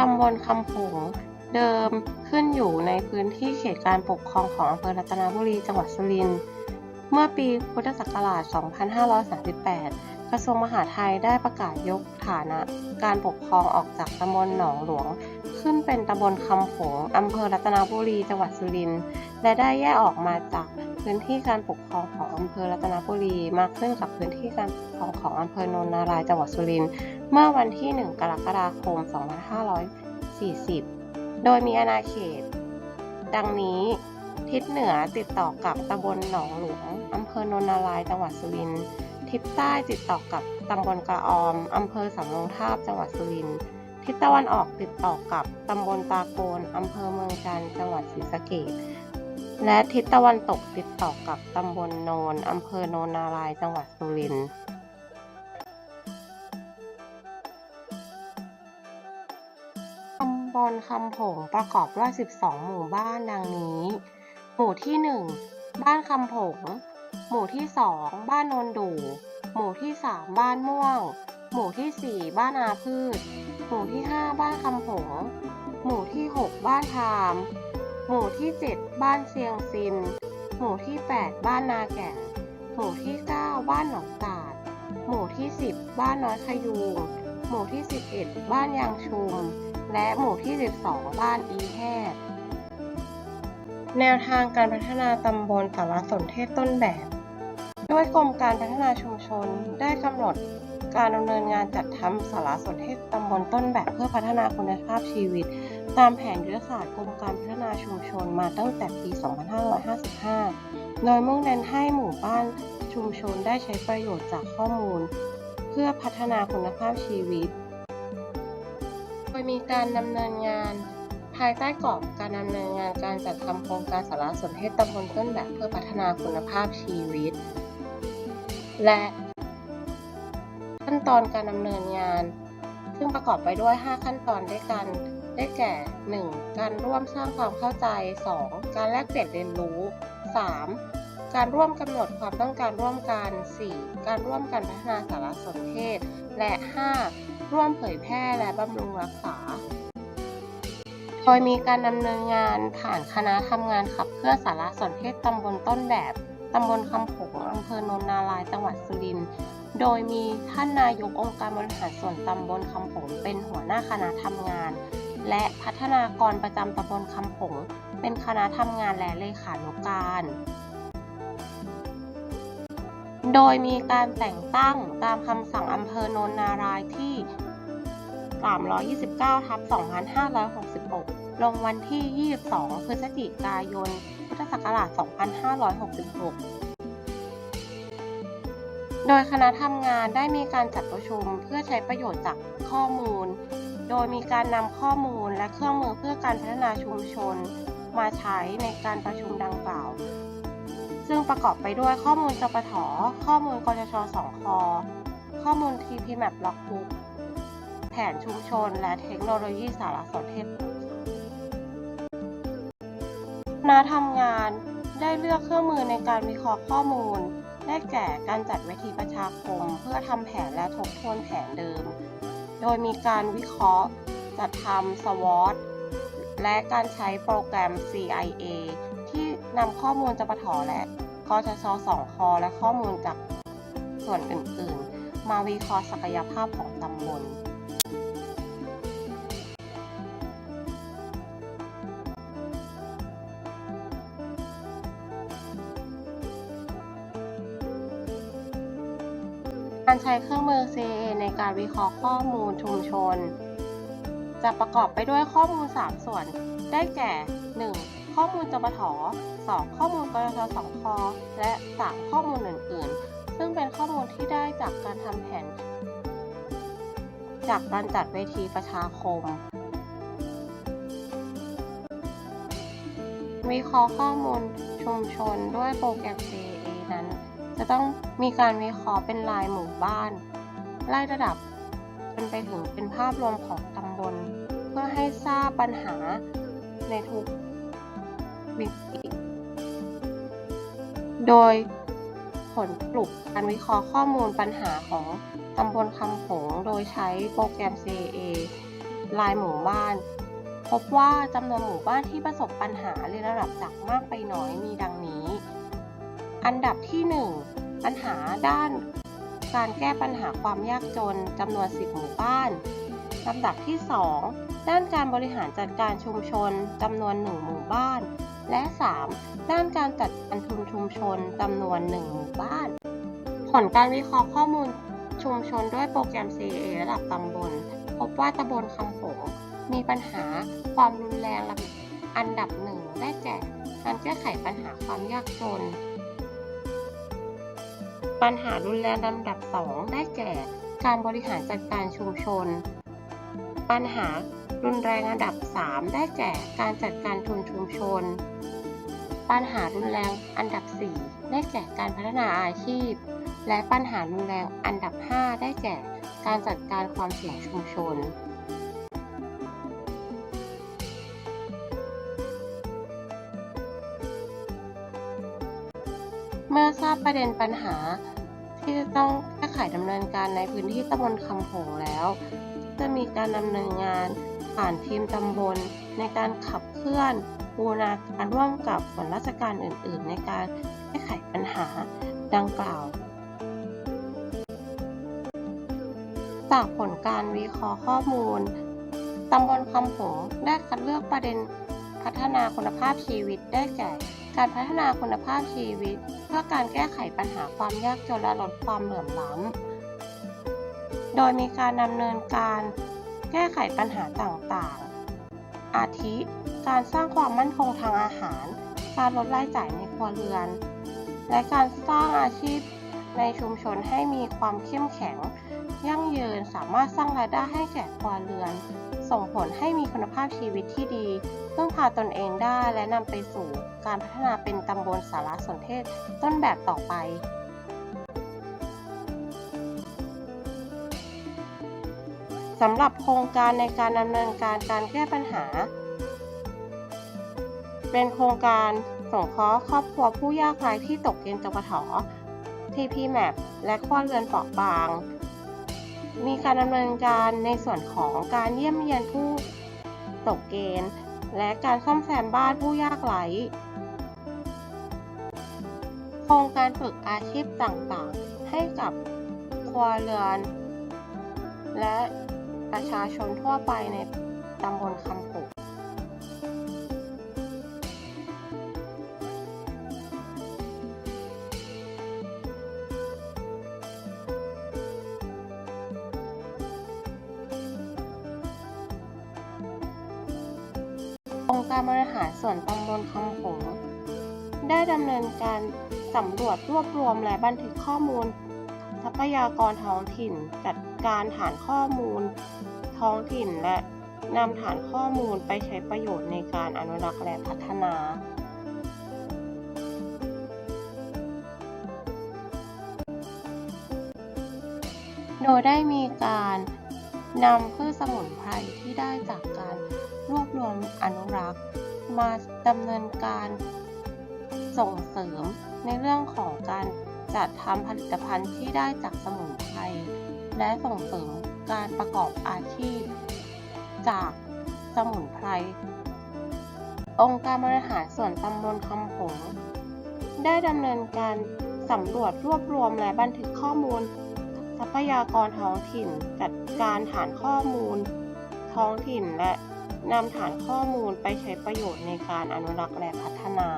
ตำบลคำผงเดิมขึ้นอยู่ในพื้นที่เขตการปกครองของอำเภอรัตนบุรีจังหวัดสุรินทร์ เมื่อปีพุทธศักราช 2538 กระทรวงมหาดไทยได้ประกาศยกฐานะการปกครองออกจากตำบลหนองหลวง ขึ้นเป็นตำบลคำผงอำเภอรัตนบุรีจังหวัดสุรินทร์ และได้แยกออกมาจากพื้นที่การปกครองของอำเภอรัตนบุรีมาขึ้นกับพื้นที่การปกครองของอำเภอโนนนารายจังหวัดสุรินทร์เมื่อวันที่ 1 กรกฎาคม 2540 โดยมีอาณาเขต ดังนี้ทิศเหนือติดต่อกับตำบลหนองหลวงอำเภอโนนนารายจังหวัดสุรินทร์ทิศใต้ติดต่อกับตำบลกระออมอำเภอสำโรงทาบจังหวัดสุรินทร์ทิศตะวันออกติดต่อกับตำบลตาโกนอำเภอเมืองจันทร์จังหวัดศรีสะเกษ และทิศตะวันตกติดต่อกับตำบลโนนอำเภอโนนนารายจังหวัดสุรินทร์ตำบลคำผงประกอบด้วย 12 หมู่บ้านดังนี้ หมู่ที่ 1 บ้านคำผง หมู่ที่ 2 บ้านโนนดู หมู่ที่ 3 บ้านม่วง หมู่ที่ 4 บ้านอาพืช หมู่ที่ 5 บ้านคำผง หมู่ที่ 6 บ้านทาม หมู่ที่ 7 บ้านเซียงซิน หมู่ที่ 8 บ้านนาแก่งหมู่ที่ 9 บ้านหนองตาด หมู่ที่ 10 บ้านน้อยขยูง หมู่ที่ 11 บ้านยางชุม และหมู่ที่ 12 บ้านอีแฮดแนวทางการพัฒนาตำบลสารสนเทศต้นแบบ ด้วยกรมการพัฒนาชุมชนได้กำหนดการดำเนินงานจัดทำสารสนเทศตำบลต้นแบบเพื่อพัฒนาคุณภาพชีวิต ตามแผนยุทธศาสตร์กรมการพัฒนาชุมชนมาตั้งแต่ปี 2555 โดยมุ่งเน้นให้หมู่บ้านชุมชนได้ใช้ประโยชน์จากข้อมูล เพื่อพัฒนาคุณภาพชีวิต โดยมีการดำเนินงานภายใต้กรอบการดำเนินงานการจัดทำโครงการสารสนเทศตำบลต้นแบบเพื่อพัฒนาคุณภาพชีวิต และขั้นตอนการดำเนินงาน ซึ่งประกอบไปด้วย 5 ขั้นตอนด้วยกัน ได้แก่ 1. การร่วมสร้างความเข้าใจ 2. การแลกเปลี่ยนเรียนรู้ 3. การร่วมกำหนดความต้องการร่วมกัน 4. การร่วมกันพัฒนาสารสนเทศ และ 5. ร่วมเผยแพร่และบำรุงรักษา โดยมีการดำเนินงานผ่านคณะทำงานขับเคลื่อนสารสนเทศตำบลต้นแบบตำบลคำโขงอำเภอโนนนารายจังหวัดสุรินทร์ โดยมีท่านนายกองค์การบริหารส่วนตำบลคำโขงเป็นหัวหน้าคณะทำงาน และพัฒนากรประจำตำบลคำโขงเป็นคณะทำงานและเลขานุการ โดยมีการแต่งตั้งตามคำสั่งอำเภอโนนนารายที่ 329ทับ2566 ลงวันที่ 22 พฤศจิกายน พุทธศักราช 2566โดยคณะทำงานได้มีการจัดประชุมเพื่อใช้ประโยชน์จากข้อมูล โดยมีการนำข้อมูลและเครื่องมือเพื่อการพัฒนาชุมชน มาใช้ในการประชุมดังกล่าว ซึ่งประกอบไปด้วยข้อมูลจปทข้อมูลกจช2คอข้อมูล TPMAP Logbook แผนชุมชน และเทคโนโลยีสารสนเทศคณะทำงานได้เลือกเครื่องมือในการวิเคราะห์ข้อมูล ได้แก่การจัดเวทีประชาคม เพื่อทำแผนและทบทวนแผนเดิม โดยมีการวิเคราะห์จัดทำ SWOT และการใช้โปรแกรม CIA ที่นำข้อมูลจปทและกชช2คอและข้อมูลจากส่วนอื่น ๆ มาวิเคราะห์ศักยภาพของตำบล การใช้เครื่องมือ CA ในการวิเคราะห์ข้อมูลชุมชน จะประกอบไปด้วยข้อมูล 3 ส่วน ได้แก่ 1. ข้อมูลจปท 2. ข้อมูลกยศ2คและ 3. ข้อมูลอื่น ๆ ซึ่งเป็นข้อมูลที่ได้จากการทำแผน จากการจัดเวทีประชาคม วิเคราะห์ข้อมูลชุมชนด้วยโปรแกรม C จะต้องมีการวิเคราะห์เป็นรายหมู่บ้าน ไล่ระดับจนไปถึงเป็นภาพรวมของตำบล เพื่อให้ทราบปัญหาในทุกวิกฤตโดยผลสรุปการวิเคราะห์ข้อมูลปัญหาของตำบลคำโขงโดยใช้โปรแกรม CA รายหมู่บ้าน พบว่าจำนวนหมู่บ้านที่ประสบปัญหาเรียงลำดับจากมากไปน้อยมีดังนี้ อันดับที่ 1 ปัญหาด้าน การแก้ปัญหาความยากจนจำนวน 10 หมู่บ้านลำดับที่ 2 ด้านการบริหารจัดการชุมชนจำนวน 1 หมู่บ้าน และ 3 ด้านการจัดการทุนชุมชนจำนวน 1 หมู่บ้าน ผลการวิเคราะห์ข้อมูลชุมชนด้วยโปรแกรม ca ระดับตำบล พบว่าตำบลคำโขงมีปัญหาความรุนแรงอันดับหนึ่งได้แก่การแก้ไขปัญหาความยากจน ปัญหารุนแรงลำดับ 2 ได้แก่ การบริหารจัดการชุมชน ปัญหารุนแรงอันดับ 3 ได้แก่ การจัดการทุนชุมชน ปัญหารุนแรงอันดับ 4 ได้แก่การพัฒนาอาชีพ และปัญหารุนแรงอันดับ 5 ได้แก่ การจัดการความเสี่ยงชุมชน เมื่อทราบประเด็นปัญหา ที่จะต้องแก้ไขดำเนินการในพื้นที่ตำบลคำโขงแล้ว จะมีการดำเนินงานผ่านทีมตำบลในการขับเคลื่อนบูรณาการร่วมกับส่วนราชการอื่น ๆ ในการแก้ไขปัญหาดังกล่าว จากผลการวิเคราะห์ข้อมูลตำบลคำโขงได้คัดเลือกประเด็น พัฒนาคุณภาพชีวิตได้แก่ การพัฒนาคุณภาพชีวิต เพื่อการแก้ไขปัญหาความยากจนและลดความเหลื่อมล้ำ โดยมีการดำเนินการแก้ไขปัญหาต่างๆ อาทิ การสร้างความมั่นคงทางอาหาร การลดรายจ่ายในครัวเรือน และการสร้างอาชีพในชุมชนให้มีความเข้มแข็ง ยั่งยืนสามารถสร้างรายได้ให้แก่ครัวเรือน ส่งผลให้มีคุณภาพชีวิตที่ดีพึ่งพาตนเองได้และนำไปสู่การพัฒนาเป็นตำบลสารสนเทศต้นแบบต่อไปสำหรับโครงการในการดำเนินการการแก้ปัญหา เป็นโครงการสงเคราะห์ครอบครัวผู้ยากไร้ที่ตกเกณฑ์จปท TPMAP และครัวเรือนเปราะบาง มีการดำเนินการในส่วนของการเยี่ยมเยียนผู้ตกเกณฑ์ และการซ่อมแซมบ้านผู้ยากไร้โครงการฝึกอาชีพต่างๆ ให้กับครัวเรือน และประชาชนทั่วไปในตำบลคำ องค์การบริหารส่วนตำบลคำโขงได้ดำเนินการสำรวจรวบรวมและบันทึกข้อมูล ทรัพยากรท้องถิ่น จัดการฐานข้อมูล ท้องถิ่นและนำฐานข้อมูลไปใช้ประโยชน์ในการอนุรักษ์และพัฒนาโดยได้มีการนำพืชสมุนไพรที่ได้จาก รวบรวมอนุรักษ์ มาดำเนินการส่งเสริมในเรื่องของการจัดทำผลิตภัณฑ์ที่ได้จากสมุนไพรและส่งเสริมการประกอบอาชีพ จากสมุนไพรองค์การบริหารส่วนตำบลคำโขงได้ดำเนินการสำรวจรวบรวมและบันทึกข้อมูล ทรัพยากรท้องถิ่น จัดการฐานข้อมูล ท้องถิ่นและ นำฐานข้อมูลไปใช้ประโยชน์ในการอนุรักษ์และพัฒนา